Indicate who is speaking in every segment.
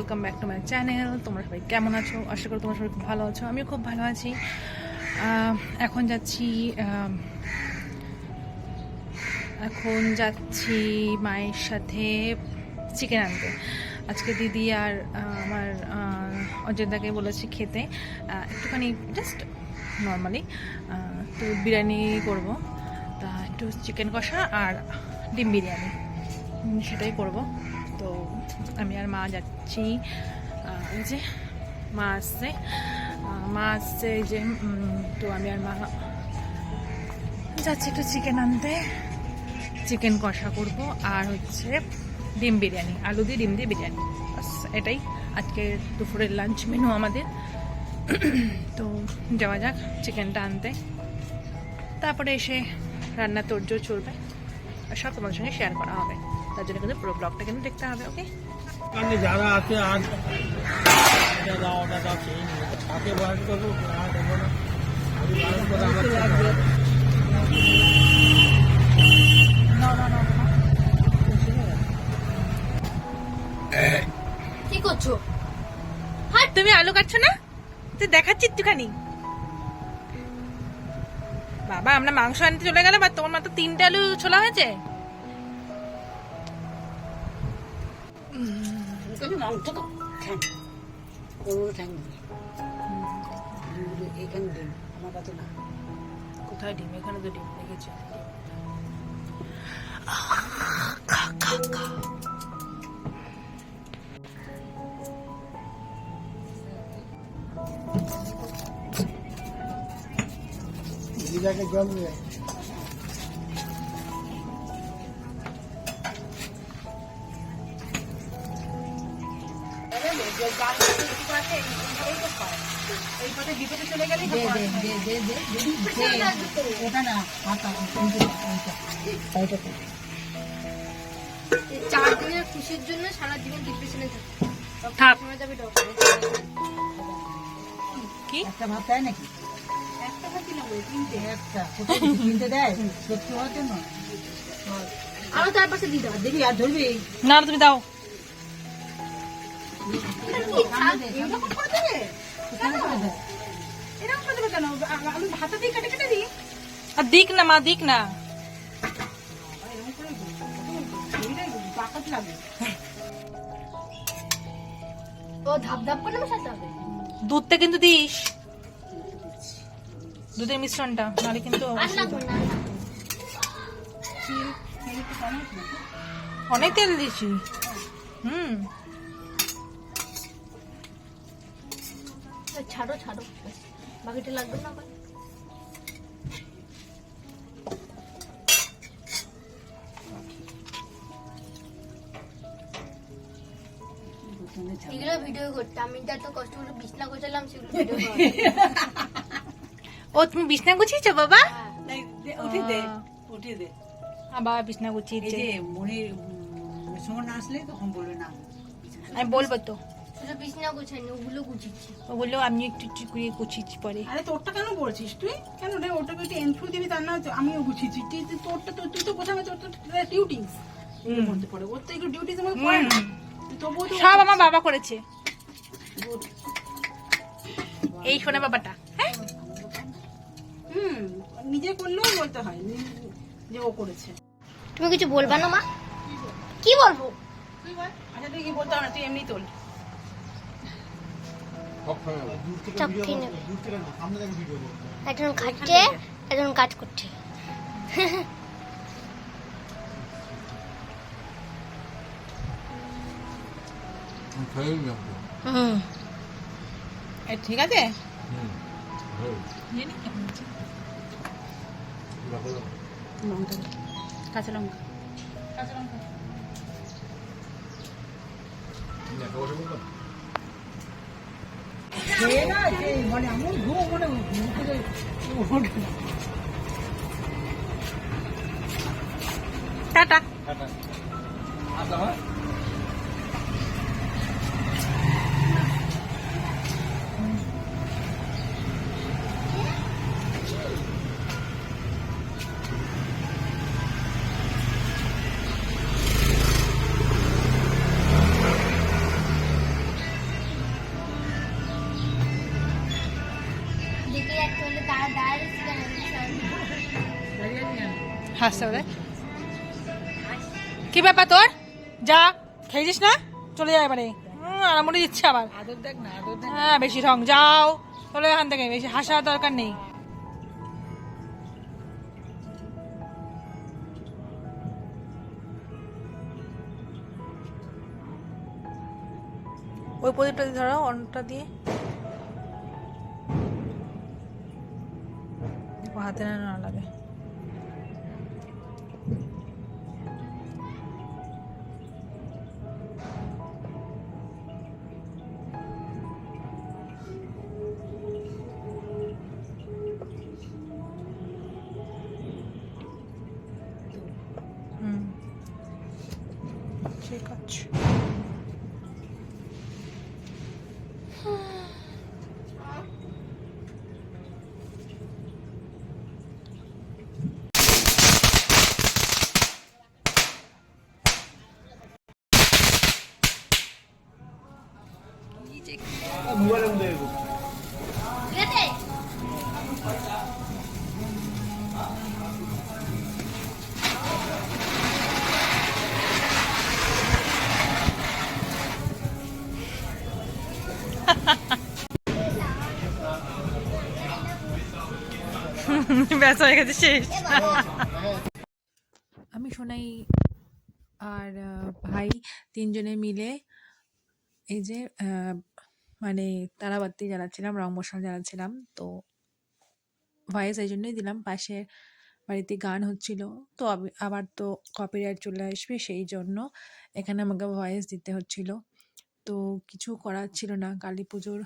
Speaker 1: Welcome back to my channel তোমরা সবাই কেমন আছো? আশা করি তোমরা সবাই খুব ভালো আছো। আমিও খুব ভালো আছি। এখন যাচ্ছি এখন যাচ্ছি মায়ের সাথে চিকেন আনতে। আজকে দিদি আর আমার অযোধ্যাকে বলেছি খেতে। একটুখানি জাস্ট নর্মালি তো বিরিয়ানি করব। তা একটু চিকেন কষা আর ডিম বিরিয়ানি। সেটাই করব। তো আমি আর মা যাচ্ছি। এই যে মা আসছে। মা আসছে যে তো আমি আর মা যাচ্ছি একটু চিকেন আনতে। চিকেন কষা করব আর হচ্ছে ডিম বিরিয়ানি, আলু দিয়ে ডিম দিয়ে বিরিয়ানি। এটাই আজকে দুপুরের লাঞ্চ মেনু আমাদের। তো যাওয়া যাক চিকেনটা আনতে। তারপরে এসে রান্না তোরজোর চলবে। সব তোমাদের সঙ্গে শেয়ার করা হবে। তার জন্য কিন্তু পুরো ব্লগটা কিন্তু দেখতে হবে ওকে
Speaker 2: যারা আছে আর এটা দাও ওটা দাও সেই নিয়ে তাকে বয়স করব আর দেবো না।
Speaker 3: কি করছ?
Speaker 1: তুমি আলু কাটছো না? তুই দেখাচ্ছি একটুখানি। বাবা আমরা মাংস আনতে চলে গেলাম আর তোমার মাত্র তিনটে আলু ছোলা হয়েছে?
Speaker 4: এখানে মাংস তো ঠ্যাং গরুর এখানে দিন আমার কাছে না
Speaker 1: কোথায় ডিম এখানে তো ডিম লেগেছে
Speaker 2: দিদাকে জল দিয়ে
Speaker 3: চার দিনের খুশির জন্য সারা জীবন ডিপ্রেশনে থাকে। যাবে ডক্টরে
Speaker 1: কি?
Speaker 4: একটা ভাত দেয় নাকি?
Speaker 3: একটা ভাতি না বলে তিনটে।
Speaker 4: একটা। কোথাও কিনতে দেয়? সত্যি হওয়ার জন্য?
Speaker 3: তার পাশে
Speaker 4: দেখবি আর ধরবি?
Speaker 1: না তুমি দাও। দিক না মা দিক না।
Speaker 3: ও ধাপ ধাপ করে বসাতে হবে?
Speaker 1: দুধটা কিন্তু দিস। দুধের মিশ্রণটা নাহলে কিন্তু অনেক তেল দিয়েছি। হুম।
Speaker 3: তো ছাড়ো ছাড়ো। বাকিটা লাগবে না আবার ভিডিও করতে আমি যা তো কষ্ট করে বিছনা গোছালাম সেগুলো ভিডিও
Speaker 1: ও তুমি বিছনা গুছিয়েছো বাবা?
Speaker 4: এই, দে, উঠিয়ে দে
Speaker 1: আবার বিছনা
Speaker 4: এই
Speaker 1: গুছিয়েছে
Speaker 4: যে মনির সঙ্গে না আসলে তখন বলবে না।
Speaker 1: আমি বলব তো।
Speaker 3: শুধু বিছনা গোছাইনি ওগুলো গুছিয়েছি।
Speaker 1: ও বলল আমি একটু একটু করে গুছিয়েছি পরে।
Speaker 5: আরে তোরটা কেন বলছিস তুই? কেন রে ওটাকে একটু এন্ট্রি দিবি তার না আমিও গুছিয়েছি। তুই তুই তোরটা তুই তুই তো গোছাবে তোর তো ডিউটিস এর মধ্যে পড়ে। ওর তো একটু ডিউটিস আমার পড়ে না। তুই তবুও তো
Speaker 1: সব আমার বাবা করেছে। এই শোনে বাবাটা হ্যাঁ?
Speaker 5: হুম। নিজে করলেও বলতে হয়। যে ও করেছে।
Speaker 3: তুমি কিছু বলবা না মা? কি বলব?
Speaker 5: তুই বল আচ্ছা তুই কি বলতে হবে না? তুই এমনি তোল।
Speaker 3: একজন খাচ্ছে একজন কাজ করছে।
Speaker 1: ঠিক আছে?
Speaker 5: লঙ্কা। কাঁচা লঙ্কা।
Speaker 4: যে মানে আমি ঘুম মানে না।
Speaker 1: টাটা কি ব্যাপার তোর? যা খেয়েছিস না? চলে যায় এবারে। আরামুড়ি দিচ্ছে আবার। হ্যাঁ বেশি রং যাও। চলে এখান থেকে বেশি হাসার দরকার নেই। ওই প্রদীপটা দিয়ে ধরো অন্যটা দিয়ে। হাতে না না লাগে হুম ব্যাস হয়ে গেছে, শেষ। আমি সোনাই আর ভাই তিনজনে মিলে এই যে মানে তারাবাতি জ্বালাচ্ছিলাম রং মশলা জ্বালাচ্ছিলাম তো ভয়েস এই জন্যই দিলাম পাশের বাড়িতে গান হচ্ছিল, তো আবার তো কপিরাইট চলে আসবে, সেই জন্য এখানে আমাকে ভয়েস দিতে হচ্ছিল। তো কিছু করার ছিল না। কালী পুজোর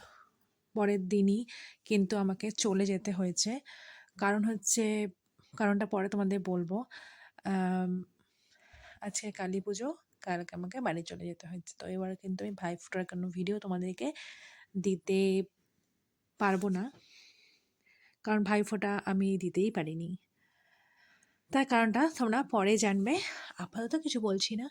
Speaker 1: পরের দিনই কিন্তু আমাকে চলে যেতে হয়েছে। কারণ হচ্ছে, কারণটা পরে তোমাদের বলব। আজকে কালী পুজো কালকে আমাকে বাড়ি চলে যেতে হয়েছে। তো এবার কিন্তু আমি ভাই ফোটার কোনো ভিডিও তোমাদেরকে দিতে পারব না। কারণ ভাই ফোঁটা আমি দিতেই পারিনি। তার কারণটা তোমরা পরে জানবে। আপাতত কিছু বলছি না।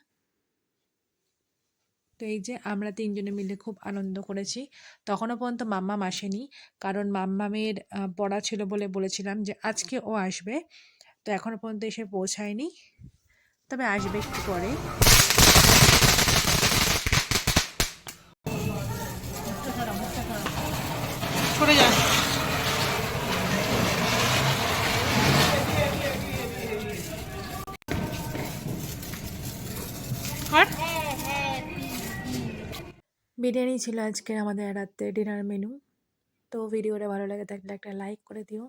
Speaker 1: তো এই যে আমরা তিনজনে মিলে খুব আনন্দ করেছি। তখনও পর্যন্ত মাম্মাম আসেনি। কারণ মাম্মামের পড়া ছিল বলে বলেছিলাম যে আজকে ও আসবে। তো এখনও পর্যন্ত এসে পৌঁছায়নি। তবে আসবে একটু পরে। বিরিয়ানি ছিল আজকে আমাদের রাত্রে ডিনার মেনু। তো ভিডিওটা ভালো লাগে থাকলে একটা লাইক করে দিও।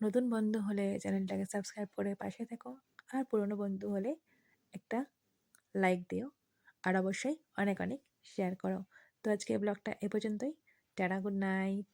Speaker 1: নতুন বন্ধু হলে চ্যানেলটাকে সাবস্ক্রাইব করে পাশে থেকো। আর পুরনো বন্ধু হলে একটা লাইক দিও। আর অবশ্যই অনেক অনেক শেয়ার করো। তো আজকে ব্লগটা এ পর্যন্তই। Tata, good night.